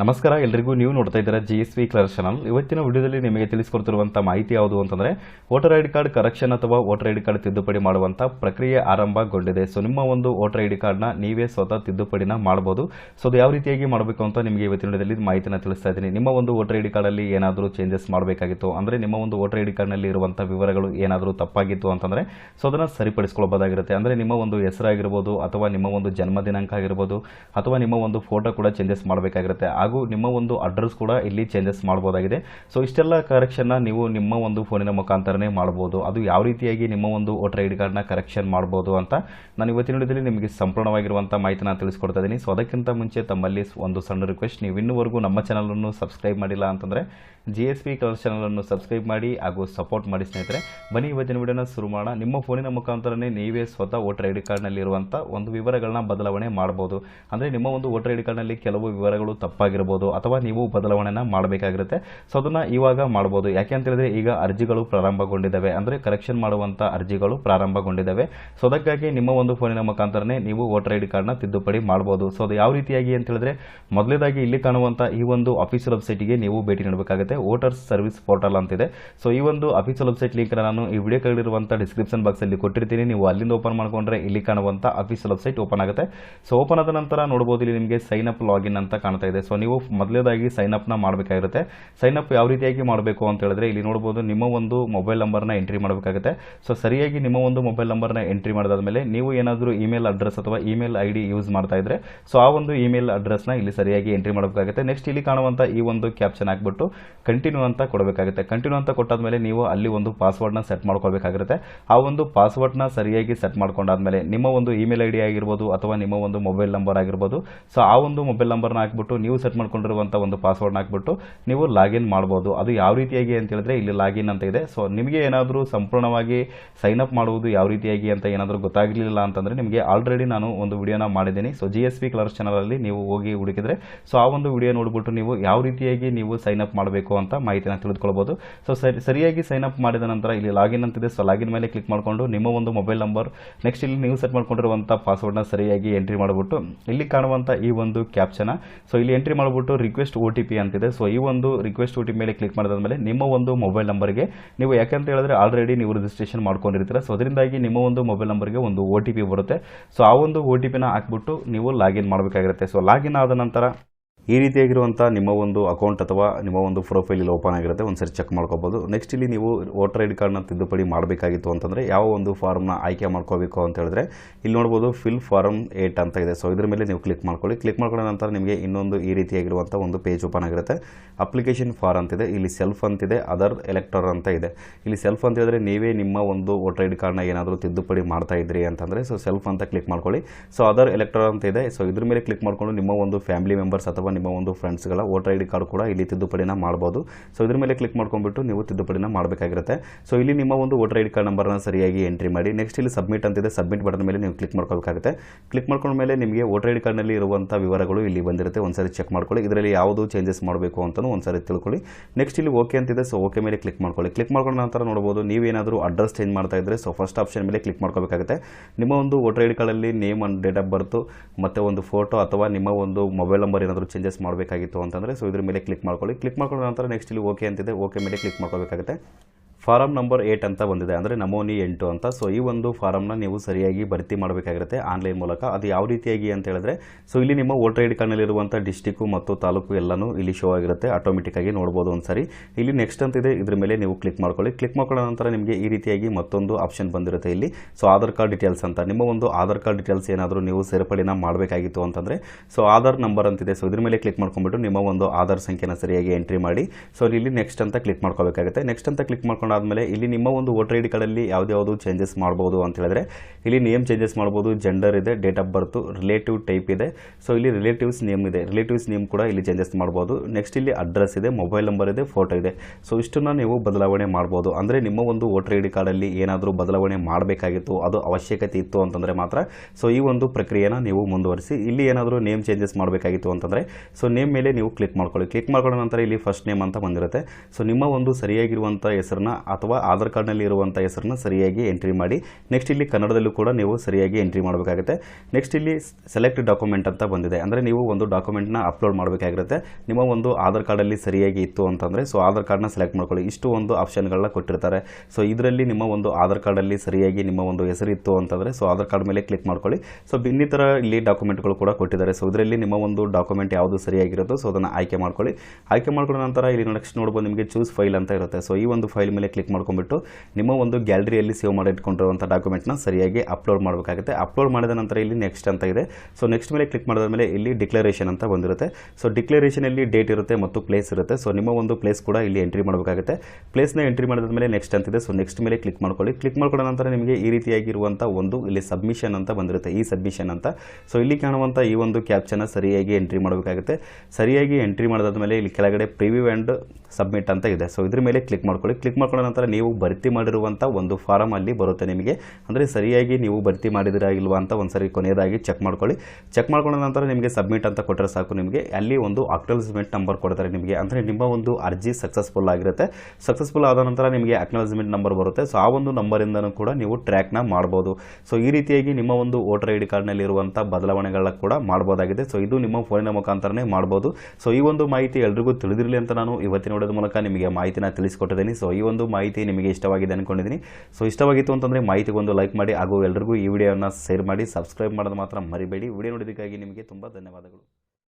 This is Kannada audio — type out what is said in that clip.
ನಮಸ್ಕಾರ, ಎಲ್ರಿಗೂ ನೀವು ನೋಡ್ತಾ ಇದ್ದೀರಾ G S V colour channel. ಇವತ್ತಿನ ವಿಡಿಯೋದಲ್ಲಿ ನಿಮಗೆ ತಿಳಿಸಿಕೊಡ್ತಿರುವಂಥ ಮಾಹಿತಿ ಯಾವುದು ಅಂತಂದರೆ, voter I D card correction ಅಥವಾ ವೋಟರ್ ಐ ಡಿ ಕಾರ್ಡ್ ತಿದ್ದುಪಡಿ ಮಾಡುವಂಥ ಪ್ರಕ್ರಿಯೆ ಆರಂಭಗೊಂಡಿದೆ. ಸೊ, ನಿಮ್ಮ ಒಂದು ವೋಟರ್ ಐ ಡಿ ಕಾರ್ಡ್ನ ನೀವೇ ಸ್ವತಃ ತಿದ್ದುಪಡಿನ ಮಾಡ್ಬೋದು. ಸೊ, ಅದು ಯಾವ ರೀತಿಯಾಗಿ ಮಾಡಬೇಕು ಅಂತ ನಿಮಗೆ ಇವತ್ತಿನ ವಿಡಿಯೋದಲ್ಲಿ ಮಾಹಿತಿನ ತಿಳಿಸ್ತಾ ಇದ್ದೀನಿ. ನಿಮ್ಮ ಒಂದು ವೋಟರ್ ಐ ಡಿ ಕಾರ್ಡಲ್ಲಿ ಏನಾದರೂ ಚೇಂಜಸ್ ಮಾಡಬೇಕಾಗಿತ್ತು ಅಂದರೆ, ನಿಮ್ಮ ಒಂದು ವೋಟರ್ ಐ ಡಿ ಕಾರ್ಡ್ನಲ್ಲಿ ಇರುವಂಥ ವಿವರಗಳು ಏನಾದರೂ ತಪ್ಪಾಗಿತ್ತು ಅಂತಂದರೆ, ಸೊ, ಅದನ್ನು ಸರಿಪಡಿಸ್ಕೊಳ್ಬೋದಾಗಿರುತ್ತೆ. ಅಂದರೆ, ನಿಮ್ಮ ಒಂದು ಹೆಸರಾಗಿರ್ಬೋದು ಅಥವಾ ನಿಮ್ಮ ಒಂದು ಜನ್ಮ ದಿನಾಂಕ ಆಗಿರ್ಬೋದು ಅಥವಾ ನಿಮ್ಮ ಒಂದು ಫೋಟೋ ಕೂಡ ಚೇಂಜಸ್ ಮಾಡಬೇಕಾಗಿರುತ್ತೆ. ಹಾಗೂ ನಿಮ್ಮ ಒಂದು ಅಡ್ರೆಸ್ ಕೂಡ ಇಲ್ಲಿ ಚೇಂಜಸ್ ಮಾಡ್ಬೋದಾಗಿದೆ. ಸೊ ಇಷ್ಟೆಲ್ಲ ಕರೆಕ್ಷನ್ನ ನೀವು ನಿಮ್ಮ ಒಂದು ಫೋನಿನ ಮುಖಾಂತರನೇ ಮಾಡ್ಬೋದು. ಅದು ಯಾವ ರೀತಿಯಾಗಿ ನಿಮ್ಮ ಒಂದು ವೋಟರ್ ಐ ಡಿ ಕಾರ್ಡ್ನ ಕರೆಕ್ಷನ್ ಮಾಡ್ಬೋದು ಅಂತ ನಾನು ಇವತ್ತಿನ ವಿಡಿಯೋದಲ್ಲಿ ನಿಮಗೆ ಸಂಪೂರ್ಣವಾಗಿರುವಂಥ ಮಾಹಿತಿನ ತಿಳಿಸ್ಕೊಡ್ತಾ ಇದ್ದೀನಿ. ಸೊ ಅದಕ್ಕಿಂತ ಮುಂಚೆ ತಮ್ಮಲ್ಲಿ ಒಂದು ಸಣ್ಣ ರಿಕ್ವೆಸ್ಟ್ ನೀವು ಇನ್ನುವರೆಗೂ ನಮ್ಮ ಚಾನಲನ್ನು ಸಬ್ಸ್ಕ್ರೈಬ್ ಮಾಡಿಲ್ಲ ಅಂತಂದರೆ ಜಿ ಎಸ್ ಪಿ ಕಲರ್ ಚಾನಲನ್ನು ಸಬ್ಸ್ಕ್ರೈಬ್ ಮಾಡಿ ಹಾಗೂ ಸಪೋರ್ಟ್ ಮಾಡಿ ಸ್ನೇಹಿತರೆ. ಬನ್ನಿ ಇವತ್ತಿನ ವಿಡಿಯೋನ ಶುರು ಮಾಡೋಣ. ನಿಮ್ಮ ಫೋನಿನ ಮುಖಾಂತರನೇ ನೀವೇ ಸ್ವತಃ ವೋಟರ್ ಐ ಡಿ ಕಾರ್ಡ್ನಲ್ಲಿರುವಂಥ ಒಂದು ವಿವರಗಳನ್ನ ಬದಲಾವಣೆ ಮಾಡ್ಬೋದು. ಅಂದರೆ ನಿಮ್ಮ ಒಂದು ವೋಟರ್ ಐ ಡಿ ಕಾರ್ಡ್ನಲ್ಲಿ ಕೆಲವು ವಿವರಗಳು ತಪ್ಪಾಗಿರ್ಬೋದು ಅಥವಾ ನೀವು ಬದಲಾವಣೆನ ಮಾಡಬೇಕಾಗಿರುತ್ತೆ. ಸೊ ಅದನ್ನು ಇವಾಗ ಮಾಡ್ಬೋದು. ಯಾಕೆ ಅಂತ ಹೇಳಿದ್ರೆ ಈಗ ಅರ್ಜಿಗಳು ಪ್ರಾರಂಭಗೊಂಡಿದ್ದಾವೆ. ಅಂದರೆ ಕರೆಕ್ಷನ್ ಮಾಡುವಂಥ ಅರ್ಜಿಗಳು ಪ್ರಾರಂಭಗೊಂಡಿದ್ದಾವೆ. ಸೊ ಅದಕ್ಕಾಗಿ ನಿಮ್ಮ ಒಂದು ಫೋನಿನ ಮುಖಾಂತರನೇ ನೀವು ವೋಟರ್ ಐ ಡಿ ಕಾರ್ಡ್ನ ತಿದ್ದುಪಡಿ ಮಾಡ್ಬೋದು. ಸೊ ಅದು ಯಾವ ರೀತಿಯಾಗಿ ಅಂತ ಹೇಳಿದ್ರೆ ಮೊದಲೇದಾಗಿ ಇಲ್ಲಿ ಕಾಣುವಂಥ ಈ ಒಂದು ಅಫಿಷಿಯಲ್ ವೆಬ್ಸೈಟ್ಗೆ ನೀವು ಭೇಟಿ ನೀಡಬೇಕಾಗುತ್ತೆ. ವೋಟರ್ಸ್ ಸರ್ವಿಸ್ ಪೋರ್ಟಲ್ ಅಂತಿದೆ. ಸೊ ಈ ಒಂದು ಅಫೀಷಿಯಲ್ ವೆಬ್ಸೈಟ್ ಲಿಂಕ್ ನಾನು ಈ ವಿಡಿಯೋ ಕಳೆದಿರುವಂಥ ಡಿಸ್ಕ್ರಿಪ್ಷನ್ ಬಾಕ್ಸಲ್ಲಿ ಕೊಟ್ಟಿರ್ತೀನಿ. ನೀವು ಅಲ್ಲಿಂದ ಓಪನ್ ಮಾಡ್ಕೊಂಡ್ರೆ ಇಲ್ಲಿ ಕಾಣುವಂಥ ಅಫೀಷಿಯಲ್ ವೆಬ್ಸೈಟ್ ಓಪನ್ ಆಗುತ್ತೆ. ಸೊ ಓಪನ್ ಆದ ನಂತರ ನೋಡಬಹುದು ಇಲ್ಲಿ ನಿಮಗೆ ಸೈನ್ ಅಪ್ ಲಾಗಿನ್ ಅಂತ ಕಾಣ್ತಾ ಇದೆ. ಸೊ ನೀವು ಮೊದಲೇದಾಗಿ ಸೈನ್ ಅಪ್ನ ಮಾಡಬೇಕಾಗಿರುತ್ತೆ. ಸೈನ್ ಅಪ್ ಯಾವ ರೀತಿಯಾಗಿ ಮಾಡಬೇಕು ಅಂತ ಹೇಳಿದ್ರೆ ಇಲ್ಲಿ ನೋಡ್ಬೋದು ನಿಮ್ಮ ಒಂದು ಮೊಬೈಲ್ ನಂಬರ್ನ ಎಂಟ್ರಿ ಮಾಡಬೇಕಾಗುತ್ತೆ. ಸೊ ಸರಿಯಾಗಿ ನಿಮ್ಮ ಒಂದು ಮೊಬೈಲ್ ನಂಬರ್ನ ಎಂಟ್ರಿ ಮಾಡಿದಾದ್ಮೇಲೆ ನೀವು ಏನಾದರೂ ಇಮೇಲ್ ಅಡ್ರೆಸ್ ಅಥವಾ ಇಮೇಲ್ ಐ ಡಿ ಯೂಸ್ ಮಾಡ್ತಾ ಇದ್ರೆ ಸೊ ಆ ಒಂದು ಇಮೇಲ್ ಅಡ್ರೆಸ್ನ ಇಲ್ಲಿ ಸರಿಯಾಗಿ ಎಂಟ್ರಿ ಮಾಡಬೇಕಾಗುತ್ತೆ. ನೆಕ್ಸ್ಟ್ ಇಲ್ಲಿ ಕಾಣುವಂಥ ಈ ಒಂದು ಕ್ಯಾಪ್ಷನ್ ಹಾಕ್ಬಿಟ್ಟು ಕಂಟಿನ್ಯೂ ಅಂತ ಕೊಡಬೇಕಾಗುತ್ತೆ. ಕಂಟಿನ್ಯೂ ಅಂತ ಕೊಟ್ಟಾದ್ಮೇಲೆ ನೀವು ಅಲ್ಲಿ ಒಂದು ಪಾಸ್ವರ್ಡ್ನ ಸೆಟ್ ಮಾಡ್ಕೊಳ್ಬೇಕಾಗಿರುತ್ತೆ. ಆ ಒಂದು ಪಾಸ್ವರ್ಡ್ನ ಸರಿಯಾಗಿ ಸೆಟ್ ಮಾಡ್ಕೊಂಡಾದ್ಮೇಲೆ ನಿಮ್ಮ ಒಂದು ಇಮೇಲ್ ಐ ಡಿ ಆಗಿರ್ಬೋದು ಅಥವಾ ನಿಮ್ಮ ಒಂದು ಮೊಬೈಲ್ ನಂಬರ್ ಆಗಿರ್ಬೋದು ಸೊ ಆ ಒಂದು ಮೊಬೈಲ್ ನಂಬರ್ನ ಹಾಕ್ಬಿಟ್ಟು ನೀವು ಸೆಟ್ ಮಾಡ್ಕೊಂಡಿರುವಂಥ ಒಂದು ಪಾಸ್ವರ್ಡ್ನ ಹಾಕ್ಬಿಟ್ಟು ನೀವು ಲಾಗಿನ್ ಮಾಡ್ಬೋದು. ಅದು ಯಾವ ರೀತಿಯಾಗಿ ಅಂತ ಹೇಳಿದ್ರೆ ಇಲ್ಲಿ ಲಾಗಿನ್ ಅಂತ ಇದೆ. ಸೊ ನಿಮಗೆ ಏನಾದರೂ ಸಂಪೂರ್ಣವಾಗಿ ಸೈನ್ ಅಪ್ ಮಾಡುವುದು ಯಾವ ರೀತಿಯಾಗಿ ಅಂತ ಏನಾದರೂ ಗೊತ್ತಾಗಲಿಲ್ಲ ಅಂತಂದರೆ ನಿಮಗೆ ಆಲ್ರೆಡಿ ನಾನು ಒಂದು ವಿಡಿಯೋನ ಮಾಡಿದ್ದೀನಿ. So G S P colours ಚಾನಲಲ್ಲಿ ನೀವು ಹೋಗಿ ಹುಡುಕಿದ್ರೆ ಸೊ ಆ ಒಂದು ವಿಡಿಯೋ ನೋಡಿಬಿಟ್ಟು ನೀವು ಯಾವ ರೀತಿಯಾಗಿ ನೀವು ಸೈನ್ ಅಪ್ ಮಾಡಬೇಕು ಅಂತ ಮಾಹಿತಿನ ತಿಳಿದುಕೊಳ್ಬೋದು. ಸೊ ಸರಿ, ಸರಿಯಾಗಿ ಸೈನ್ ಅಪ್ ಮಾಡಿದ ನಂತರ ಇಲ್ಲಿ ಲಾಗಿನ್ ಅಂತಿದೆ. ಸೊ ಲಾಗಿನ್ ಮೇಲೆ ಕ್ಲಿಕ್ ಮಾಡಿಕೊಂಡು ನಿಮ್ಮ ಒಂದು ಮೊಬೈಲ್ ನಂಬರ್ ನೆಕ್ಸ್ಟ್ ಇಲ್ಲಿ ನೀವು ಸೆಟ್ ಮಾಡ್ಕೊಂಡಿರುವಂಥ ಪಾಸ್ವರ್ಡ್ನ ಸರಿಯಾಗಿ ಎಂಟ್ರಿ ಮಾಡಿಬಿಟ್ಟು ಇಲ್ಲಿ ಕಾಣುವಂಥ ಈ ಒಂದು ಕ್ಯಾಪ್ಚನ ಸೊ ಇಲ್ಲಿ ಎಂಟ್ರಿ ಮಾಡಿಬಿಟ್ಟು ರಿಕ್ವೆಸ್ಟ್ ಒ ಟಿ ಪಿ ಅಂತಿದೆ. ಸೊ ಈ ಒಂದು ರಿಕ್ವೆಸ್ಟ್ ಒ ಟಿ ಮೇಲೆ ಕ್ಲಿಕ್ ಮಾಡಿದಾದ್ಮೇಲೆ ನಿಮ್ಮ ಒಂದು ಮೊಬೈಲ್ ನಂಬರ್ಗೆ ನೀವು ಯಾಕಂತ ಹೇಳಿದ್ರೆ ಆಲ್ರೆಡಿ ನೀವು ರಿಜಿಸ್ಟ್ರೇಷನ್ ಮಾಡ್ಕೊಂಡಿರ್ತೀರ. ಸೊ ಅದರಿಂದಾಗಿ ನಿಮ್ಮ ಒಂದು ಮೊಬೈಲ್ ನಂಬರ್ಗೆ ಒಂದು ಒ ಟಿ ಪಿ ಬರುತ್ತೆ. ಸೊ ಆ ಒಂದು ಒ ಟಿ ಪಿನ ಹಾಕ್ಬಿಟ್ಟು ನೀವು ಲಾಗಿನ್ ಮಾಡಬೇಕಾಗಿರುತ್ತೆ. ಸೊ ಲಾಗಿನ್ ಆದ ನಂತರ ಈ ರೀತಿಯಾಗಿರುವಂಥ ನಿಮ್ಮ ಒಂದು ಅಕೌಂಟ್ ಅಥವಾ ನಿಮ್ಮ ಒಂದು ಪ್ರೊಫೈಲ್ ಇಲ್ಲಿ ಓಪನ್ ಆಗಿರುತ್ತೆ ಒಂದು ಸರಿ ಚೆಕ್ ಮಾಡ್ಕೋಬೋದು. ನೆಕ್ಸ್ಟ್ ಇಲ್ಲಿ ನೀವು ವೋಟರ್ ಐ ಡಿ ಕಾರ್ಡ್ನ ತಿದ್ದುಪಡಿ ಮಾಡಬೇಕಾಗಿತ್ತು ಅಂತಂದರೆ ಯಾವ ಒಂದು ಫಾರ್ಮ್ನ ಆಯ್ಕೆ ಮಾಡ್ಕೋಬೇಕು ಅಂತ ಹೇಳಿದ್ರೆ, ಇಲ್ಲಿ ನೋಡ್ಬೋದು ಫಿಲ್ ಫಾರ್ಮ್ ಏಟ್ ಅಂತ ಇದೆ. ಸೊ ಇದ್ರ ಮೇಲೆ ನೀವು ಕ್ಲಿಕ್ ಮಾಡ್ಕೊಳ್ಳಿ. ಕ್ಲಿಕ್ ಮಾಡ್ಕೊಂಡ ನಂತರ ನಿಮಗೆ ಇನ್ನೊಂದು ಈ ರೀತಿಯಾಗಿರುವಂಥ ಒಂದು ಪೇಜ್ ಓಪನ್ ಆಗಿರುತ್ತೆ. ಅಪ್ಲಿಕೇಶನ್ ಫಾರ್ ಅಂತಿದೆ ಇಲ್ಲಿ ಸೆಲ್ಫ್ ಅಂತಿದೆ ಅದರ್ ಎಲೆಕ್ಟರ್ ಅಂತ ಇದೆ. ಇಲ್ಲಿ ಸೆಲ್ಫ್ ಅಂತ ಹೇಳಿದ್ರೆ ನೀವೇ ನಿಮ್ಮ ಒಂದು ವೋಟರ್ ಐ ಡಿ ಕಾರ್ಡ್ನ ಏನಾದರೂ ತಿದ್ದುಪಡಿ ಮಾಡ್ತಾ ಇದ್ರಿ ಅಂತಂದರೆ ಸೊ ಸೆಲ್ಫ್ ಅಂತ ಕ್ಲಿಕ್ ಮಾಡ್ಕೊಳ್ಳಿ. ಸೊ ಅದರ್ ಎಲೆಕ್ಟರ್ ಅಂತ ಇದೆ. ಸೊ ಇದ್ರ ಮೇಲೆ ಕ್ಲಿಕ್ ಮಾಡ್ಕೊಂಡು ನಿಮ್ಮ ಒಂದು ಫ್ಯಾಮಿಲಿ ಮೆಂಬರ್ಸ್ ಅಥವಾ ನಿಮ್ಮ ಒಂದು ಫ್ರೆಂಡ್ಸ್ಗಳ ವೋಟರ್ ಐ ಡಿ ಕಾರ್ಡ್ ಕೂಡ ಇಲ್ಲಿ ತಿದ್ದುಪಡಿನ ಮಾಡ್ಬೋದು. ಸೊ ಇದ್ರ ಮೇಲೆ ಕ್ಲಿಕ್ ಮಾಡ್ಕೊಂಡ್ಬಿಟ್ಟು ನೀವು ತಿದ್ದುಪಡಿನ ಮಾಡಬೇಕಾಗಿರುತ್ತೆ. ಸೊ ಇಲ್ಲಿ ನಿಮ್ಮ ಒಂದು ವೋಟರ್ ಐ ಡಿ ಕಾರ್ಡ್ ನಂಬರ್ನ ಸರಿಯಾಗಿ ಎಂಟ್ರಿ ಮಾಡಿ ನೆಕ್ಸ್ಟ್ ಇಲ್ಲಿ ಸಬ್ಮಿಟ್ ಅಂತಿದೆ ಸಬ್ಮಿಟ್ ಬಟನ್ ಮೇಲೆ ನೀವು ಕ್ಲಿಕ್ ಮಾಡ್ಕೋಬೇಕಾಗುತ್ತೆ ಕ್ಲಿಕ್ ಮಾಡ್ಕೊಂಡ ಮೇಲೆ ನಿಮಗೆ ವೋಟರ್ ಐ ಡಿ ಕಾರ್ಡ್ನಲ್ಲಿ ಇರುವಂಥ ವಿವರಗಳು ಇಲ್ಲಿ ಬಂದಿರುತ್ತೆ. ಒಂದ್ಸರಿ ಚೆಕ್ ಮಾಡ್ಕೊಳ್ಳಿ. ಇದರಲ್ಲಿ ಯಾವುದು ಚೇಂಜಸ್ ಮಾಡಬೇಕು ಅಂತಲೂ ಒಂದ್ಸರಿ ತಿಳ್ಕೊಳ್ಳಿ. ನೆಕ್ಸ್ಟ್ ಇಲ್ಲಿ ಓಕೆ ಅಂತಿದೆ ಸೊ ಓಕೆ ಮೇಲೆ ಕ್ಲಿಕ್ ಮಾಡ್ಕೊಳ್ಳಿ. ಕ್ಲಿಕ್ ಮಾಡ್ಕೊಂಡ ನಂತರ ನೋಡ್ಬೋದು, ನೀವೇನಾದರೂ ಅಡ್ರೆಸ್ ಚೇಂಜ್ ಮಾಡ್ತಾ ಇದ್ದರೆ ಸೊ ಫಸ್ಟ್ ಆಪ್ಷನ್ ಮೇಲೆ ಕ್ಲಿಕ್ ಮಾಡ್ಕೋಬೇಕಾಗುತ್ತೆ ನಿಮ್ಮ ಒಂದು ವೋಟರ್ ಐ ಡಿ ಕಾರ್ಡಲ್ಲಿ name and date of birth ಮತ್ತು ಒಂದು ಫೋಟೋ ಅಥವಾ ನಿಮ್ಮ ಒಂದು ಮೊಬೈಲ್ ನಂಬರ್ ಏನಾದರೂ ಚೇಂಜಸ್ ಮಾಡಬೇಕಾಗಿತ್ತು ಅಂತಂದರೆ ಸೊ ಇದ್ರ ಮೇಲೆ ಕ್ಲಿಕ್ ಮಾಡ್ಕೊಳ್ಳಿ. ಕ್ಲಿಕ್ ಮಾಡ್ಕೊಂಡ ನಂತರ ನೆಕ್ಸ್ಟ್ ಇಲ್ಲಿ ಓಕೆ ಅಂತಿದೆ. ಓಕೆ ಮೇಲೆ ಕ್ಲಿಕ್ ಮಾಡ್ಕೋಬೇಕಾಗುತ್ತೆ ಫಾರಮ್ ನಂಬರ್ ಏಟ್ ಅಂತ ಬಂದಿದೆ. ಅಂದರೆ ನಮೋನಿ ಎಂಟು ಅಂತ. ಸೊ ಈ ಒಂದು ಫಾರಮ್ನ ನೀವು ಸರಿಯಾಗಿ ಭರ್ತಿ ಮಾಡಬೇಕಾಗಿರುತ್ತೆ ಆನ್ಲೈನ್ ಮೂಲಕ. ಅದು ಯಾವ ರೀತಿಯಾಗಿ ಅಂತ ಹೇಳಿದ್ರೆ ಸೊ ಇಲ್ಲಿ ನಿಮ್ಮ ವೋಟರ್ ಐಡಿ ಕಾರ್ಡ್ನಲ್ಲಿರುವಂಥ ಡಿಸ್ಟಿಕ್ಕು ಮತ್ತು ತಾಲೂಕು ಎಲ್ಲನೂ ಇಲ್ಲಿ ಶೋ ಆಗಿರುತ್ತೆ. ಆಟೋಮೆಟಿಕ್ಕಾಗಿ ನೋಡ್ಬೋದು ಒಂದ್ಸರಿ ಇಲ್ಲಿ ನೆಕ್ಸ್ಟ್ ಅಂತಿದೆ ಇದ್ರ ಮೇಲೆ ನೀವು ಕ್ಲಿಕ್ ಮಾಡ್ಕೊಳ್ಳಿ. ಕ್ಲಿಕ್ ಮಾಡ್ಕೊಳ್ಳೋ ನಂತರ ನಿಮಗೆ ಈ ರೀತಿಯಾಗಿ ಮತ್ತೊಂದು ಆಪ್ಷನ್ ಬಂದಿರುತ್ತೆ ಇಲ್ಲಿ. ಸೊ ಆಧಾರ್ ಕಾರ್ಡ್ ಡೀಟೇಲ್ಸ್ ಅಂತ. ನಿಮ್ಮ ಒಂದು ಆಧಾರ್ ಕಾರ್ಡ್ ಡೀಟೇಲ್ಸ್ ಏನಾದರೂ ನೀವು ಸೇರ್ಪಡೆನ ಮಾಡಬೇಕಾಗಿತ್ತು ಅಂತಂದರೆ ಸೊ ಆಧಾರ್ ನಂಬರ್ ಅಂತಿದೆ ಸೊ ಇದ್ರ ಮೇಲೆ ಕ್ಲಿಕ್ ಮಾಡ್ಕೊಂಡ್ಬಿಟ್ಟು ನಿಮ್ಮ ಒಂದು ಆಧಾರ್ ಸಂಖ್ಯೆನ ಸರಿಯಾಗಿ ಎಂಟ್ರಿ ಮಾಡಿ. ಸೊ ಇಲ್ಲಿ ನೆಕ್ಸ್ಟ್ ಅಂತ ಕ್ಲಿಕ್ ಮಾಡ್ಕೋಬೇಕಾಗುತ್ತೆ. ನೆಕ್ಸ್ಟ್ ಅಂತ ಕ್ಲಿಕ್ ಮಾಡ್ಕೊಂಡಾದ್ಮೇಲೆ ಇಲ್ಲಿ ನಿಮ್ಮ ಒಂದು ವೋಟರ್ ಐ ಡಿ ಕಾರ್ಡಲ್ಲಿ ಯಾವುದ್ಯಾವುದು ಚೇಂಜಸ್ ಮಾಡ್ಬೋದು ಅಂತ ಹೇಳಿದ್ರೆ, ಇಲ್ಲಿ ನೇಮ್ ಚೇಂಜಸ್ ಮಾಡ್ಬೋದು ಜೆಂಡರ್ ಇದೆ date of birth relative type ಇದೆ. ಸೊ ಇಲ್ಲಿ ರಿಲೇಟಿವ್ಸ್ ನೇಮ್ ಇದೆ. ರಿಲೇಟಿವ್ಸ್ ನೇಮ್ ಕೂಡ ಇಲ್ಲಿ ಚೇಂಜಸ್ ಮಾಡ್ಬೋದು. ನೆಕ್ಸ್ಟ್ ಇಲ್ಲಿ ಅಡ್ರೆಸ್ ಇದೆ ಮೊಬೈಲ್ ನಂಬರ್ ಇದೆ ಫೋಟೋ ಇದೆ. ಸೊ ಇಷ್ಟನ್ನ ನೀವು ಬದಲಾವಣೆ ಮಾಡ್ಬೋದು. ಅಂದರೆ ನಿಮ್ಮ ಒಂದು ವೋಟರ್ ಐ ಡಿ ಕಾರ್ಡಲ್ಲಿ ಏನಾದರೂ ಬದಲಾವಣೆ ಮಾಡಬೇಕಾಗಿತ್ತು, ಅದು ಅವಶ್ಯಕತೆ ಇತ್ತು ಅಂತಂದರೆ ಮಾತ್ರ ಸೊ ಈ ಒಂದು ಪ್ರಕ್ರಿಯೆನ ನೀವು ಮುಂದುವರಿಸಿ. ಇಲ್ಲಿ ಏನಾದರೂ ನೇಮ್ ಚೇಂಜಸ್ ಮಾಡಬೇಕಾಗಿತ್ತು ಅಂತಂದರೆ ಸೊ ನೇಮ್ ಮೇಲೆ ನೀವು ಕ್ಲಿಕ್ ಮಾಡ್ಕೊಳ್ಳಿ. ಕ್ಲಿಕ್ ಮಾಡ್ಕೊಂಡ ನಂತರ ಇಲ್ಲಿ ಫಸ್ಟ್ ನೇಮ್ ಅಂತ ಬಂದಿರುತ್ತೆ. ಸೊ ನಿಮ್ಮ ಒಂದು ಸರಿಯಾಗಿರುವಂಥ ಹೆಸರನ್ನ ಅಥವಾ ಆಧಾರ್ ಕಾರ್ಡ್ನಲ್ಲಿ ಇರುವಂಥ ಹೆಸರನ್ನ ಸರಿಯಾಗಿ ಎಂಟ್ರಿ ಮಾಡಿ ನೆಕ್ಸ್ಟ್ ಇಲ್ಲಿ ಕನ್ನಡದಲ್ಲೂ ಕೂಡ ನೀವು ಸರಿಯಾಗಿ ಎಂಟ್ರಿ ಮಾಡಬೇಕಾಗುತ್ತೆ. ನೆಕ್ಸ್ಟ್ ಇಲ್ಲಿ ಸೆಲೆಕ್ಟ್ ಡಾಕ್ಯುಮೆಂಟ್ ಅಂತ ಬಂದಿದೆ. ಅಂದರೆ ನೀವು ಒಂದು ಡಾಕ್ಯುಮೆಂಟ್ನ ಅಪ್ಲೋಡ್ ಮಾಡಬೇಕಾಗಿರುತ್ತೆ. ನಿಮ್ಮ ಒಂದು ಆಧಾರ್ ಕಾರ್ಡಲ್ಲಿ ಸರಿಯಾಗಿ ಇತ್ತು ಅಂತಂದರೆ ಸೊ ಆಧಾರ್ ಕಾರ್ಡ್ನ ಸೆಲೆಕ್ಟ್ ಮಾಡ್ಕೊಳ್ಳಿ. ಇಷ್ಟು ಒಂದು ಆಪ್ಷನ್ಗಳನ್ನ ಕೊಟ್ಟಿರ್ತಾರೆ. ಸೊ ಇದರಲ್ಲಿ ನಿಮ್ಮ ಒಂದು ಆಧಾರ್ ಕಾರ್ಡಲ್ಲಿ ಸರಿಯಾಗಿ ನಿಮ್ಮ ಒಂದು ಹೆಸರಿತ್ತು ಅಂತಂದರೆ ಸೊ ಆಧಾರ್ ಕಾರ್ಡ್ ಮೇಲೆ ಕ್ಲಿಕ್ ಮಾಡ್ಕೊಳ್ಳಿ. ಸೊ ಇನ್ನಿತರ ಇಲ್ಲಿ ಡಾಕ್ಯುಮೆಂಟ್ಗಳು ಕೂಡ ಕೊಟ್ಟಿದ್ದಾರೆ. ಸೊ ಇದರಲ್ಲಿ ನಿಮ್ಮ ಒಂದು ಡಾಕ್ಯುಮೆಂಟ್ ಯಾವುದು ಸರಿಯಾಗಿರುತ್ತೋ ಸೊ ಅದನ್ನು ಆಯ್ಕೆ ಮಾಡ್ಕೊಳ್ಳಿ. ಆಯ್ಕೆ ಮಾಡ್ಕೊಂಡ ನಂತರ ಇಲ್ಲಿ ನೆಕ್ಸ್ಟ್ ನೋಡ್ಬೋದು ನಿಮಗೆ ಚೂಸ್ ಫೈಲ್ ಅಂತ ಇರುತ್ತೆ. ಸೊ ಈ ಒಂದು ಫೈಲ್ ಮೇಲೆ ಕ್ಲಿಕ್ ಮಾಡ್ಕೊಂಡ್ಬಿಟ್ಟು ನಿಮ್ಮ ಒಂದು ಗ್ಯಾಲರಿಯಲ್ಲಿ ಸೇವ್ ಮಾಡಿ ಇಟ್ಕೊಂಡಿರುವಂಥ ಡಾಕ್ಯುಮೆಂಟ್ನ ಸರಿಯಾಗಿ ಅಪ್ಲೋಡ್ ಮಾಡಬೇಕಾಗುತ್ತೆ. ಅಪ್ಲೋಡ್ ಮಾಡಿದ ನಂತರ ಇಲ್ಲಿ ನೆಕ್ಸ್ಟ್ ಅಂತ ಇದೆ. ಸೊ ನೆಕ್ಸ್ಟ್ ಮೇಲೆ ಕ್ಲಿಕ್ ಮಾಡಿದ ಮೇಲೆ ಇಲ್ಲಿ ಡಿಕ್ಲರೇಷನ್ ಅಂತ ಬಂದಿರುತ್ತೆ. ಸೊ ಡಿಕ್ಲರೇಷನಲ್ಲಿ ಡೇಟ್ ಇರುತ್ತೆ ಮತ್ತು ಪ್ಲೇಸ್ ಇರುತ್ತೆ. ಸೊ ನಿಮ್ಮ ಒಂದು ಪ್ಲೇಸ್ ಕೂಡ ಇಲ್ಲಿ ಎಂಟ್ರಿ ಮಾಡಬೇಕಾಗುತ್ತೆ. ಪ್ಲೇಸ್ನ ಎಂಟ್ರಿ ಮಾಡಿದ ಮೇಲೆ ನೆಕ್ಸ್ಟ್ ಅಂತಿದೆ ಸೊ ನೆಕ್ಸ್ಟ್ ಮೇಲೆ ಕ್ಲಿಕ್ ಮಾಡ್ಕೊಳ್ಳಿ. ಕ್ಲಿಕ್ ಮಾಡ್ಕೊಂಡ ನಂತರ ನಿಮಗೆ ಈ ರೀತಿಯಾಗಿರುವಂಥ ಒಂದು ಇಲ್ಲಿ ಸಬ್ಮಿಷನ್ ಅಂತ ಬಂದಿರುತ್ತೆ. ಈ ಸಬ್ಮಿಷನ್ ಅಂತ. ಸೊ ಇಲ್ಲಿ ಕಾಣುವಂಥ ಈ ಒಂದು ಕ್ಯಾಪ್ಚನ್ನ ಸರಿಯಾಗಿ ಎಂಟ್ರಿ ಮಾಡಬೇಕಾಗುತ್ತೆ. ಸರಿಯಾಗಿ ಎಂಟ್ರಿ ಮಾಡಿದ ಮೇಲೆ ಇಲ್ಲಿ ಕೆಳಗಡೆ ಪ್ರಿವ್ಯೂ ಆ್ಯಂಡ್ ಸಬ್ಮಿಟ್ ಅಂತ ಇದೆ. ಸೊ ಇದ್ರ ಮೇಲೆ ಕ್ಲಿಕ್ ಮಾಡ್ಕೊಳ್ಳಿ. ಕ್ಲಿಕ್ ಮಾಡ್ಕೊಂಡ ನಂತರ ನೀವು ಭರ್ತಿ ಮಾಡಿರುವಂಥ ಒಂದು ಫಾರಮ್ ಅಲ್ಲಿ ಬರುತ್ತೆ ನಿಮಗೆ. ಅಂದರೆ ಸರಿಯಾಗಿ ನೀವು ಭರ್ತಿ ಮಾಡಿದಿರಾ ಇಲ್ವಾ ಅಂತ ಒಂದ್ಸರಿ ಕೊನೆಯದಾಗಿ ಚೆಕ್ ಮಾಡ್ಕೊಳ್ಳಿ. ಚೆಕ್ ಮಾಡ್ಕೊಂಡ ನಂತರ ನಿಮಗೆ ಸಬ್ಮಿಟ್ ಅಂತ ಕೊಟ್ಟರೆ ಸಾಕು ನಿಮಗೆ. ಅಲ್ಲಿ ಒಂದು ಅಕ್ನಾಲಜ್ಮೆಂಟ್ ನಂಬರ್ ಕೊಡ್ತಾರೆ ನಿಮಗೆ. ಅಂದರೆ ನಿಮ್ಮ ಒಂದು ಅರ್ಜಿ ಸಕ್ಸಸ್ಫುಲ್ ಆಗಿರುತ್ತೆ. ಸಕ್ಸಸ್ಫುಲ್ ಆದ ನಂತರ ನಿಮಗೆ ಅಕ್ನಾಲಜ್ಮೆಂಟ್ ನಂಬರ್ ಬರುತ್ತೆ. ಸೊ ಆ ಒಂದು ನಂಬರಿಂದನೂ ಕೂಡ ನೀವು ಟ್ರ್ಯಾಕ್ನ ಮಾಡ್ಬೋದು. ಸೊ ಈ ರೀತಿಯಾಗಿ ನಿಮ್ಮ ಒಂದು ವೋಟರ್ ಐ ಡಿ ಕಾರ್ಡ್ನಲ್ಲಿ ಇರುವಂಥ ಬದಲಾವಣೆಗಳನ್ನ ಕೂಡ ಮಾಡ್ಬೋದಾಗಿದೆ. ಸೊ ಇದು ನಿಮ್ಮ ಫೋನಿನ ಮುಖಾಂತರನೇ ಮಾಡ್ಬೋದು. ಸೊ ಈ ಒಂದು ಮಾಹಿತಿ ಎಲ್ರಿಗೂ ತಿಳಿದಿರಲಿ ಅಂತ ನಾನು ಇವತ್ತಿನ ವಿಡಿಯೋದ ಮೂಲಕ ನಿಮಗೆ ಮಾಹಿತಿನ ತಿಳಿಸ್ಕೊಟ್ಟಿದ್ದೀನಿ. ಸೊ ಈ ಒಂದು ಮಾಹಿತಿ ನಿಮಗೆ ಇಷ್ಟವಾಗಿದೆ ಅನ್ಕೊಂಡಿದ್ದೀನಿ. ಸೊ ಇಷ್ಟವಾಗಿತ್ತು ಅಂತಂದರೆ ಮಾಹಿತಿಗೆ ಒಂದು ಲೈಕ್ ಮಾಡಿ ಹಾಗೂ ಎಲ್ರಿಗೂ ಈ ವಿಡಿಯೋನ ಶೇರ್ ಮಾಡಿ ಸಬ್ಸ್ಕ್ರೈಬ್ ಮಾಡೋದು ಮಾತ್ರ ಮರಿಬೇಡಿ. ವಿಡಿಯೋ ನೋಡೋದಕ್ಕಾಗಿ ನಿಮಗೆ ತುಂಬ ಧನ್ಯವಾದಗಳು.